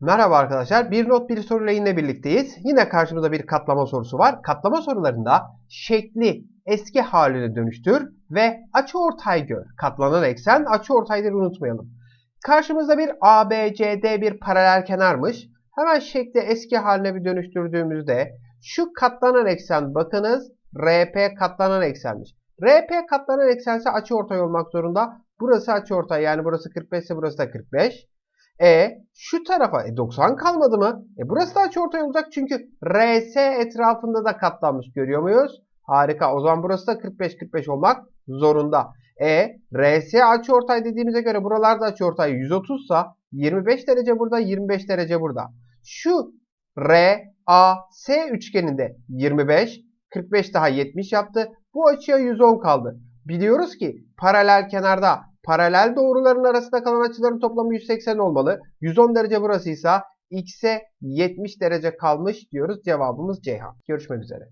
Merhaba arkadaşlar. Bir not bir soruyla yine birlikteyiz. Yine karşımızda bir katlama sorusu var. Katlama sorularında şekli eski haline dönüştür ve açıortay gör. Katlanan eksen açıortayları unutmayalım. Karşımızda bir ABCD bir paralel kenarmış. Hemen şekli eski haline bir dönüştürdüğümüzde şu katlanan eksen bakınız RP katlanan eksenmiş. RP katlanan eksense açıortay olmak zorunda. Burası açıortay yani burası 45 ise burası da 45. E şu tarafa e, 90 kalmadı mı? E burası da açıortay olacak çünkü RS etrafında da katlanmış görüyor muyuz? Harika. O zaman burası da 45 45 olmak zorunda. E RS açıortay dediğimize göre buralarda açıortay 130 sa 25 derece burada 25 derece burada. Şu RAS üçgeninde 25 45 daha 70 yaptı. Bu açıya 110 kaldı. Biliyoruz ki paralel kenarda paralel doğruların arasında kalan açıların toplamı 180 olmalı. 110 derece burasıysa x'e 70 derece kalmış diyoruz. Cevabımız Ceyhan. Görüşmek üzere.